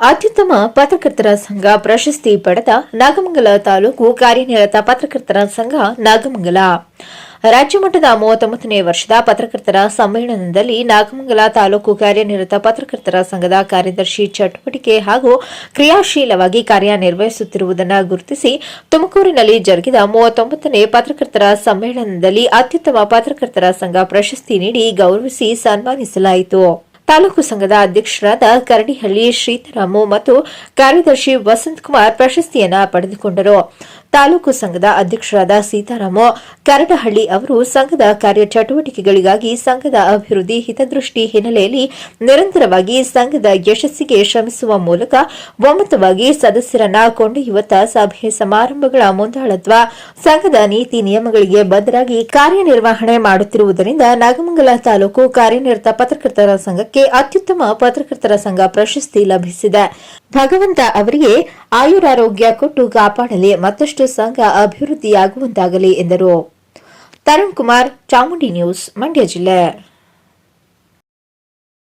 ಅತ್ಯುತ್ತಮ ಪತ್ರಕರ್ತರ ಸಂಘ ಪ್ರಶಸ್ತಿ ಪಡೆದ ನಾಗಮಂಗಲ ತಾಲೂಕು ಕಾರ್ಯನಿರತ ಪತ್ರಕರ್ತರ ಸಂಘ ನಾಗಮಂಗಲ. ರಾಜ್ಯ ಮಟ್ಟದ ಮೂವತ್ತೊಂಬತ್ತನೇ ವರ್ಷದ ಪತ್ರಕರ್ತರ ಸಮ್ಮೇಳನದಲ್ಲಿ ನಾಗಮಂಗಲ ತಾಲೂಕು ಕಾರ್ಯನಿರತ ಪತ್ರಕರ್ತರ ಸಂಘದ ಕಾರ್ಯದರ್ಶಿ ಚಟುವಟಿಕೆ ಹಾಗೂ ಕ್ರಿಯಾಶೀಲವಾಗಿ ಕಾರ್ಯನಿರ್ವಹಿಸುತ್ತಿರುವುದನ್ನು ಗುರುತಿಸಿ ತುಮಕೂರಿನಲ್ಲಿ ಜರುಗಿದ ಮೂವತ್ತೊಂಬತ್ತನೇ ಪತ್ರಕರ್ತರ ಸಮ್ಮೇಳನದಲ್ಲಿ ಅತ್ಯುತ್ತಮ ಪತ್ರಕರ್ತರ ಸಂಘ ಪ್ರಶಸ್ತಿ ನೀಡಿ ಗೌರವಿಸಿ ಸನ್ಮಾನಿಸಲಾಯಿತು. ತಾಲೂಕು ಸಂಘದ ಅಧ್ಯಕ್ಷರಾದ ಕರಡಿಹಳ್ಳಿ ಶ್ರೀಧರಾಮು ಮತ್ತು ಕಾರ್ಯದರ್ಶಿ ವಸಂತ್ ಕುಮಾರ್ ಪ್ರಶಸ್ತಿಯನ್ನ ಪಡೆದುಕೊಂಡರು. ತಾಲೂಕು ಸಂಘದ ಅಧ್ಯಕ್ಷರಾದ ಸೀತಾರಾಮು, ಕರಡಹಳ್ಳಿ ಅವರು ಸಂಘದ ಕಾರ್ಯಚಟುವಟಿಕೆಗಳಿಗಾಗಿ ಸಂಘದ ಅಭಿವೃದ್ಧಿ ಹಿತದೃಷ್ಟಿ ಹಿನ್ನೆಲೆಯಲ್ಲಿ ನಿರಂತರವಾಗಿ ಸಂಘದ ಯಶಸ್ಸಿಗೆ ಶ್ರಮಿಸುವ ಮೂಲಕ ಒಮ್ಮತವಾಗಿ ಸದಸ್ಯರನ್ನ ಕೊಂಡೊಯ್ಯುವತ್ತ ಸಭೆ ಸಮಾರಂಭಗಳ ಮುಂದಾಳತ್ವ, ಸಂಘದ ನೀತಿ ನಿಯಮಗಳಿಗೆ ಬದ್ಧರಾಗಿ ಕಾರ್ಯನಿರ್ವಹಣೆ ಮಾಡುತ್ತಿರುವುದರಿಂದ ನಾಗಮಂಗಲ ತಾಲೂಕು ಕಾರ್ಯನಿರತ ಪತ್ರಕರ್ತರ ಸಂಘಕ್ಕೆ ಅತ್ಯುತ್ತಮ ಪತ್ರಕರ್ತರ ಸಂಘ ಪ್ರಶಸ್ತಿ ಲಭಿಸಿದೆ. ಭಗವಂತ ಅವರಿಗೆ ಆಯುರಾರೋಗ್ಯ ಕೊಟ್ಟು ಕಾಪಾಡಲಿ, ಮತ್ತಷ್ಟು ಸಂಘ ಅಭಿವೃದ್ಧಿಯಾಗುವಂತಾಗಲಿ ಎಂದರು. ತರುಣ್ ಕುಮಾರ್, ಚಾಮುಂಡಿ ನ್ಯೂಸ್, ಮಂಡ್ಯ ಜಿಲ್ಲೆ.